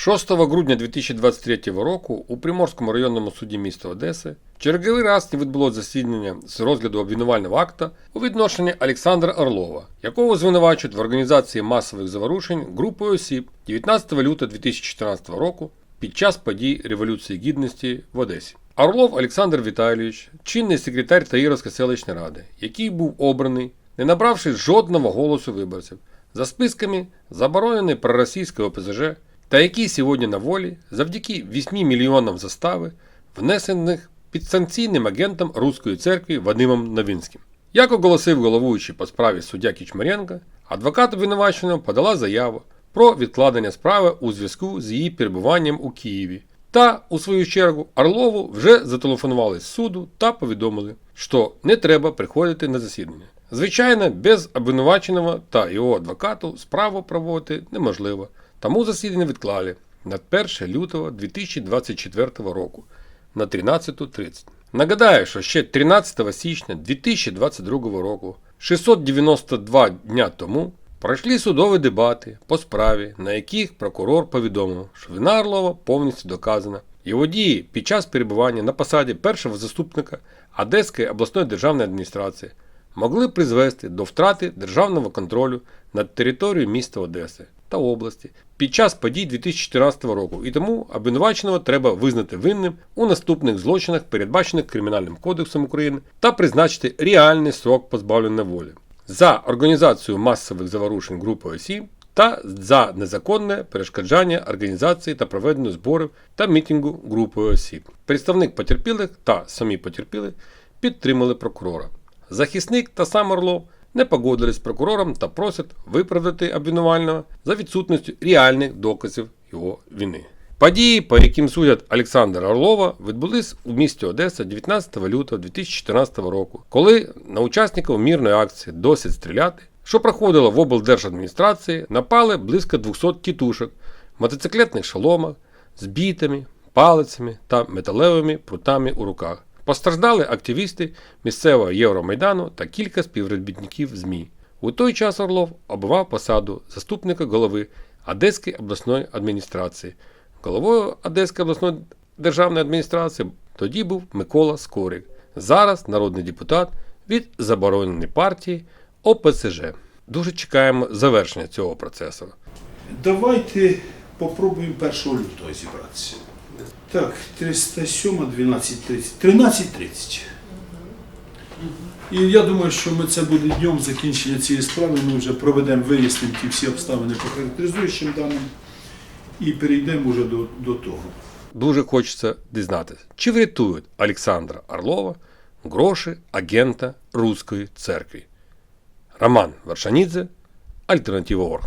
6 грудня 2023 року у Приморському районному суді міста Одеси черговий раз не відбулося засідання з розгляду обвинувального акта у відношенні Олександра Орлова, якого звинувачують в організації масових заворушень групою осіб 19 лютого 2014 року під час подій Революції Гідності в Одесі. Орлов Олександр Віталійович, чинний секретар Таїровської селищної ради, який був обраний, не набравши жодного голосу виборців, за списками забороненої проросійської ОПЗЖ, та який сьогодні на волі завдяки 8 мільйонам застави, внесених підсанкційним агентом Руської церкви Вадимом Новинським. Як оголосив головуючий по справі суддя Кічмаренко, адвокат обвинуваченого подала заяву про відкладення справи у зв'язку з її перебуванням у Києві. Та, у свою чергу, Орлову вже зателефонували з суду та повідомили, що не треба приходити на засідання. Звичайно, без обвинуваченого та його адвокату справу проводити неможливо, тому засідання відклали на 1 лютого 2024 року на 13.30. Нагадаю, що ще 13 січня 2022 року, 692 дня тому, пройшли судові дебати по справі, на яких прокурор повідомив, що вина Орлова повністю доказана. Його дії під час перебування на посаді першого заступника Одеської обласної державної адміністрації могли призвести до втрати державного контролю над територією міста Одеси та області під час подій 2014 року, і тому обвинуваченого треба визнати винним у наступних злочинах, передбачених Кримінальним кодексом України, та призначити реальний срок позбавлення волі за організацію масових заворушень групи осіб та за незаконне перешкоджання організації та проведення зборів та мітингу групою осіб. Представник потерпілих та самі потерпілі підтримали прокурора. Захисник та сам Орлов не погодились з прокурором та просять виправдати обвинувального за відсутністю реальних доказів його вини. Події, по яким судять Олександра Орлова, відбулись у місті Одеса 19 лютого 2014 року, коли на учасників мірної акції Досить стріляти, що проходила в облдержадміністрації, напали близько 200 тітушок мотоциклетних шоломах з бітами, палицями та металевими прутами у руках. Постраждали активісти місцевого Євромайдану та кілька співробітників ЗМІ. У той час Орлов обивав посаду заступника голови Одеської обласної адміністрації. Головою Одеської обласної державної адміністрації тоді був Микола Скорик, зараз народний депутат від забороненої партії ОПСЖ. Дуже чекаємо завершення цього процесу. Давайте попробуємо 1 лютого зібратися. Так, 307, 12.30. 13.30. І я думаю, що ми це буде днем закінчення цієї справи. Ми вже проведемо, вияснимо ті всі обставини по характеризуючим даним і перейдемо вже до, до того. Дуже хочеться дізнатися, чи врятують Олександра Орлова гроші агента Руської церкви. Роман Варшанідзе, Альтернатива.орг.